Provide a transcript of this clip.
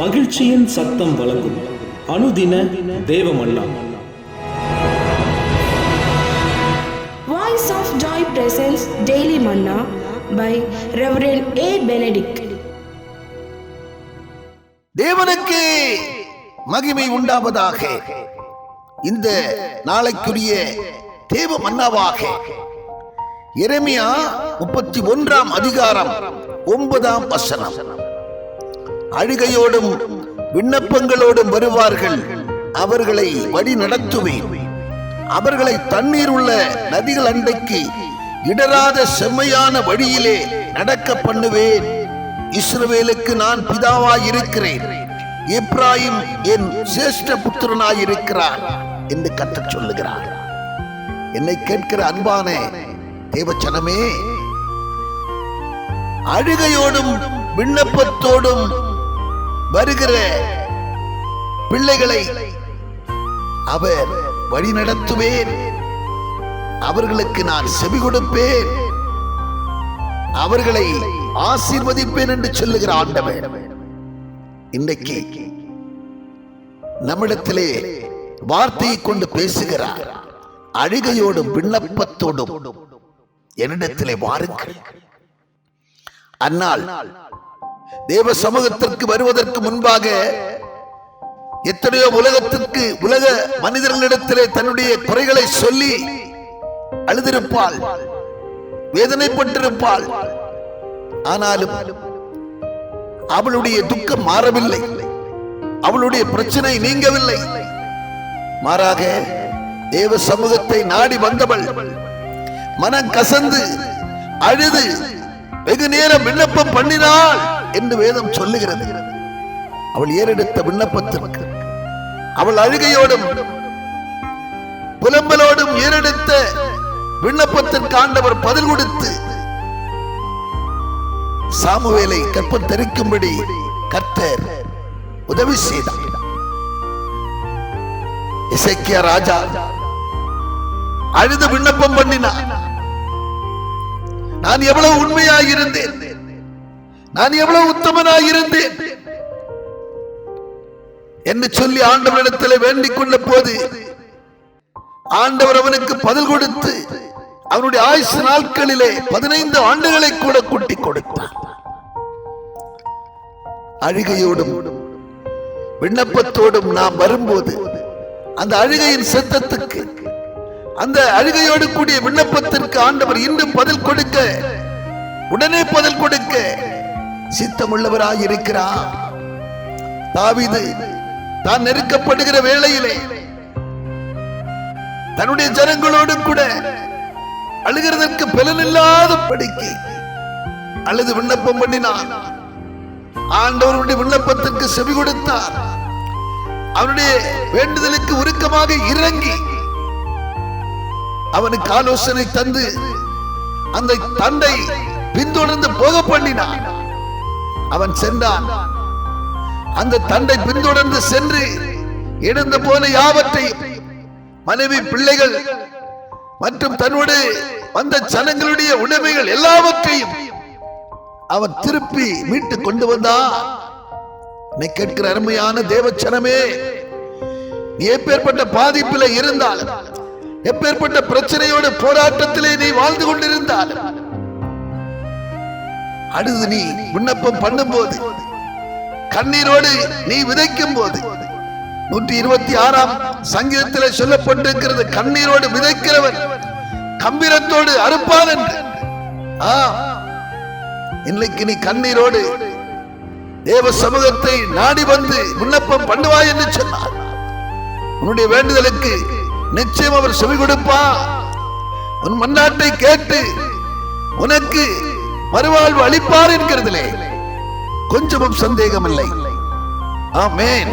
மகிழ்ச்சியின் சத்தம் வழங்கும். அனுதின தேவமல்லா Voice of Joy presents Daily Manna by Reverend A. Benedict. தேவனுக்கு மகிமை உண்டாவதாக. இந்த நாளைக்குரிய தேவ மன்னாவாக. எரேமியா முப்பத்தி ஒன்றாம் அதிகாரம் ஒன்பதாம் வசனம். அழுகையோடும் விண்ணப்பங்களோடும் வருவார்கள். அவர்களை வழி நடத்துவேன். அவர்களை தண்ணீர் உள்ள நதிகள் அண்டைக்கு இடராத செம்மையான வழியிலே நடக்க பண்ணுவேன். இஸ்ரவேலுக்கு நான் பிதாவாய் இருக்கிறேன் என் சிரேஷ்ட புத்திரனாய் இருக்கிறார் என்று கற்றுச் சொல்லுகிறார். என்னை கேட்கிற அன்பான தேவச்சனமே அழுகையோடும் விண்ணப்பத்தோடும் வருகிற பிள்ளைகளை அவர் வழி நடத்துவேன் அவர்களுக்கு நான் செவி கொடுப்பேன். அவர்களை ஆசீர்வதிப்பேன் என்று சொல்லுகிற ஆண்டவர். இன்னைக்கு நம்மிடத்திலே வார்த்தையை கொண்டு பேசுகிறார். அழுகையோடும் விண்ணப்பத்தோடும் என்னிடத்திலே வாருங்கள். அந்நாள் தேவ சமூகத்திற்கு வருவதற்கு முன்பாக எத்தனையோ உலகத்திற்கு உலக மனிதர்களிடத்திலே தன்னுடைய குறைகளை சொல்லி அழுதிருப்பாள் வேதனைப்பட்டிருப்பாள். ஆனாலும் அவளுடைய துக்கம் மாறவில்லை. அவளுடைய பிரச்சனை நீங்கவில்லை. மாறாக தேவ சமூகத்தை நாடி வந்தவள் மனம் கசந்து அழுது வெகு நேரம் விண்ணப்பம் பண்ணினாள். என்று வேதம் சொல்லுகிறது. அவள் ஏறெடுத்த விண்ணப்பத்திற்கு அவள் அழுகையோடும் புலம்பலோடும் ஏறெடுத்த விண்ணப்பத்திற்கு ஆண்டவர் பதில் கொடுத்து சாமுவேலை கற்பம் தெரிக்கும்படி கர்த்தர் உதவி செய்தார். இசைக்கிய ராஜா அழுது விண்ணப்பம் பண்ணினார். நான் எவ்வளவு உண்மையாக இருந்தேன். நான் எவ்வளவு உத்தமனாக இருந்தேன்? என்று சொல்லி ஆண்டவரிடத்தில் வேண்டிக் கொண்ட போது ஆண்டவர் அவனுக்கு பதில் கொடுத்து அவனுடைய ஆயுசு நாட்களிலே பதினைந்து ஆண்டுகளை கூட கூட்டி கொடுத்தார் அழுகையோடும் விண்ணப்பத்தோடும் நாம் வரும்போது அந்த அழுகையின் சத்தத்துக்கு அந்த அழுகையோடு கூடிய விண்ணப்பத்திற்கு ஆண்டவர் இன்னும் பதில் கொடுக்க உடனே பதில் கொடுக்க சித்தமுள்ளவராய் இருக்கிறார் தாவிது தான் நெருக்கப்படுகிற வேளையிலே தன்னுடைய ஜனங்களோடு கூட அழுகிறதற்கு பலனில்லாத படிக்கு அழுது விண்ணப்பம் பண்ணினார். ஆண்டவருடைய விண்ணப்பத்திற்கு செவி கொடுத்தார். அவனுடைய வேண்டுதலுக்கு உருக்கமாக இறங்கி அவனுக்கு ஆலோசனை தந்து அந்த தந்தை பின்தொடர்ந்து போக பண்ணினான் அவன் சென்றான். அந்த தண்டை பின்தொடர்ந்து சென்று இழந்த போன யாவற்றையும் மனைவி பிள்ளைகள் மற்றும் தன்னுடைய வந்த சனங்களுடைய உடைமைகள் எல்லாவற்றையும் அவன் திருப்பி மீட்டு கொண்டு வந்தா நீ கேட்கிற அருமையான தேவச்சனமே நீ எப்பேற்பட்ட பாதிப்பில் இருந்தால் எப்பேற்பட்ட பிரச்சனையோட போராட்டத்திலே நீ வாழ்ந்து கொண்டிருந்தாலும் அடுத்து நீ விண்ணப்பம் பண்ணும்போது கண்ணீரோடு நீ விதைக்கும் போது நூற்றி இருபத்தி ஆறாம் சங்கீதத்தில் சொல்லப்பட்டிருக்கிறது கண்ணீரோடு விதைக்கிறவன் கம்பீரத்தோடு அறுப்பான் என்று. இன்னைக்கு நீ கண்ணீரோடு தேவ சமூகத்தை நாடி வந்து விண்ணப்பம் பண்ணுவாய் என்று சொன்னார். உன்னுடைய வேண்டுதலுக்கு நிச்சயம் அவர் செவி கொடுப்பா உன் மன்னாட்டை கேட்டு உனக்கு மறுவாழ்வு அளிப்பார் என்கிறதிலே கொஞ்சமும் சந்தேகம் இல்லை ஆமேன்.